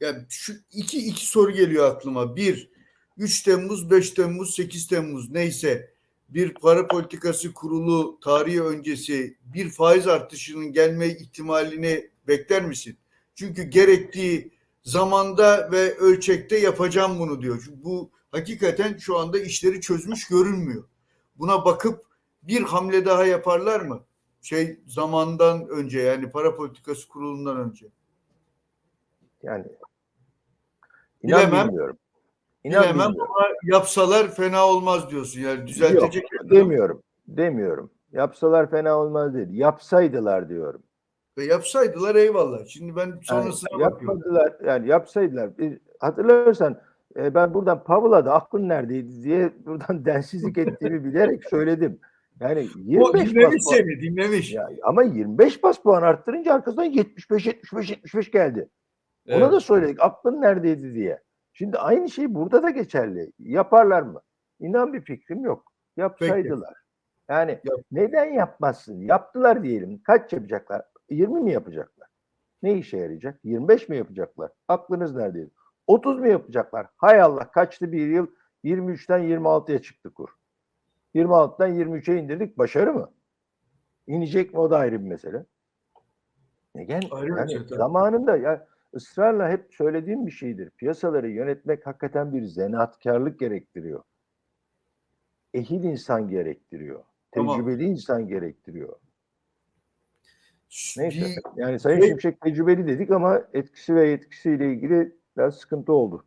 Yani şu iki, iki soru geliyor aklıma. Bir, 3 Temmuz, 5 Temmuz, 8 Temmuz neyse bir para politikası kurulu tarihi öncesi bir faiz artışının gelme ihtimalini bekler misin? Çünkü gerektiği zamanda ve ölçekte yapacağım bunu diyor. Çünkü bu hakikaten şu anda işleri çözmüş görünmüyor. Buna bakıp bir hamle daha yaparlar mı? Şey zamandan önce yani para politikası kurulundan önce. Yani inan Bilemem. bilmiyorum. İnan Bilemem bilmiyorum. ama yapsalar fena olmaz diyorsun. Yani düzeltecek. Yok, demiyorum. Demiyorum. Yapsalar fena olmaz değil. Yapsaydılar diyorum. Ve yapsaydılar eyvallah. Şimdi ben Yani sonrasına bakıyorum. yapmadılar. Yani yapsaydılar. Bir, hatırlarsan e, ben buradan Pavl'a da aklın neredeydi diye buradan densizlik ettiğimi bilerek söyledim. Yani O 25 dinlemiş bas puan, seni dinlemiş. ya, ama 25 bas puan arttırınca arkasından 75 75 75 geldi. Ona Evet. da söyledik aklın neredeydi diye. Şimdi aynı şey burada da geçerli. Yaparlar mı? İnan bir fikrim yok. Yapsaydılar. Yani Yap. neden yapmazsın? Yaptılar diyelim. Kaç yapacaklar? 20 mi yapacaklar? Ne işe yarayacak? 25 mi yapacaklar? Aklınız neredeydi? 30 mu yapacaklar? Hay Allah kaçtı bir yıl? 23'ten 26'ya çıktı kur. 26'dan 23'e indirdik. Başarı mı? İnecek mi o da ayrı bir mesele. Neden? Ayrı yani zamanında ya ısrarla hep söylediğim bir şeydir. Piyasaları yönetmek hakikaten bir zanaatkarlık gerektiriyor. Ehil insan gerektiriyor. Tamam. Tecrübeli insan gerektiriyor. Neyse. Bir- Yani Sayın Şey- Şimşek tecrübeli dedik ama etkisi ve yetkisiyle ilgili biraz sıkıntı oldu.